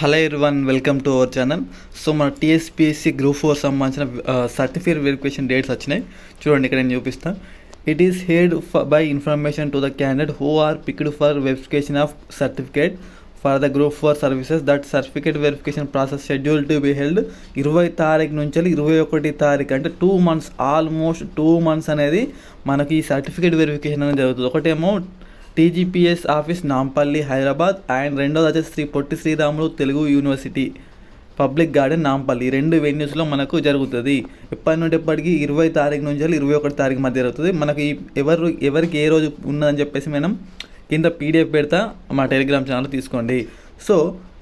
Hello one welcome to our channel so మన TSPSC group four సంబంధించిన certificate verification dates వచ్చినాయి. చూడండి ఇక్కడ నేను చూపిస్తాను it is head by information to the candidate who are picked for verification of certificate for the group four services that certificate verification process schedule to be held ఇరవై తారీఖు నుంచి ఇరవై ఒకటి తారీఖు అంటే two months almost two months అనేది మనకి ఈ సర్టిఫికేట్ వెరిఫికేషన్ అనేది జరుగుతుంది. ఒకటేమో TGPS office Nampally Hyderabad and రెండోది వచ్చేసి Sri Potti Sriramulu Telugu university public garden Nampally. రెండు వెన్యూస్లో మనకు జరుగుతుంది. ఎప్పటి నుండి ఎప్పటికీ? ఇరవై తారీఖు నుంచి ఇరవై ఒకటి తారీఖు మధ్య జరుగుతుంది. మనకి ఎవరు ఎవరికి ఏ రోజు ఉన్నదని చెప్పేసి మనం కింద పీడిఎఫ్ పెడతా మా టెలిగ్రామ్ ఛానల్ తీసుకోండి. సో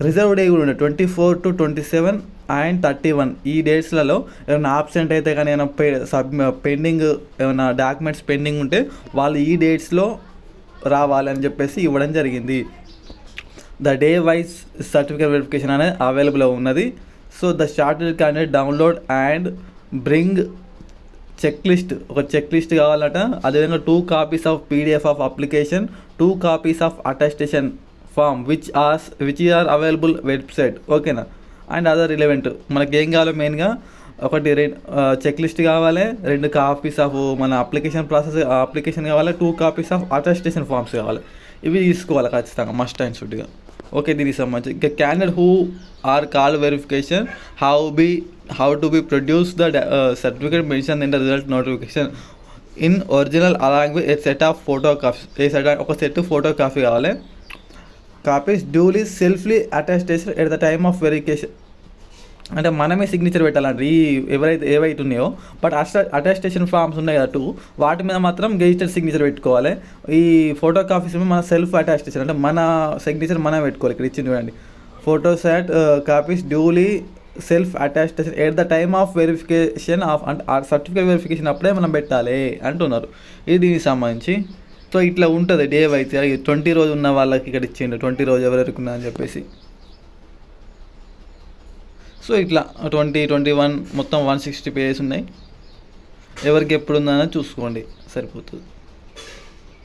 రిజర్వ్ డే కూడా ఉండే twenty four to twenty seven and thirty one. ఈ డేట్స్లలో ఏమైనా ఆబ్సెంట్ అయితే కానీ ఏమైనా పె సబ్ పెండింగ్ ఏమైనా డాక్యుమెంట్స్ పెండింగ్ ఉంటే వాళ్ళు ఈ డేట్స్లో రావాలని చెప్పేసి ఇవ్వడం జరిగింది. The day wise certificate verification అనేది అవైలబుల్ ఉన్నది. So the shorted candidate download and bring check list ఒక చెక్ లిస్ట్ కావాలట. అదేవిధంగా two copies of PDF of application two copies of attestation form which are which are available website ఓకేనా and other relevant మనకి ఏం కావాలో మెయిన్గా ఒకటి రెండు చెక్ లిస్ట్ కావాలి. రెండు కాపీస్ ఆఫ్ మన అప్లికేషన్ ప్రాసెస్ అప్లికేషన్ కావాలి. Two copies of attestation forms కావాలి. ఇవి తీసుకోవాలి ఖచ్చితంగా మస్ట్ అండ్ షుడ్గా ఓకే దీనికి సంబంధించి. ఇంకా candidate who are call verification how be how to be produce the certificate mention in the result notification in original along with a set of photo copies a set ఒక set photo copy కావాలి. Copies duly selfly attestation at the time of verification అంటే మనమే signature పెట్టాలంటే ఈ ఎవరైతే ఏవైతే ఉన్నాయో but అస్ట attestation forms ఉన్నాయి కదా టూ వాటి మీద మాత్రం గెజిటెడ్ సిగ్నేచర్ పెట్టుకోవాలి. ఈ ఫోటో కాపీస్ మన సెల్ఫ్ అటాస్టేషన్ అంటే మన సిగ్నేచర్ మనం పెట్టుకోవాలి ఇక్కడ ఇచ్చింది చూడండి. Photos at copies duly self attestation at the time of verification of అంటే సర్టిఫికేట్ వెరిఫికేషన్ అప్పుడే మనం పెట్టాలి అంటున్నారు. ఇది దీనికి సంబంధించి. సో ఇట్లా ఉంటుంది డే అయితే ట్వంటీ రోజు ఉన్న వాళ్ళకి ఇక్కడ ఇచ్చిండు ట్వంటీ రోజు ఎవరెవరికి ఉన్నా అని చెప్పేసి. సో ఇట్లా ట్వంటీ ట్వంటీ వన్ మొత్తం వన్ సిక్స్టీ పేజెస్ ఉన్నాయి. ఎవరికి ఎప్పుడు ఉందని చూసుకోండి. సరిపోతుంది.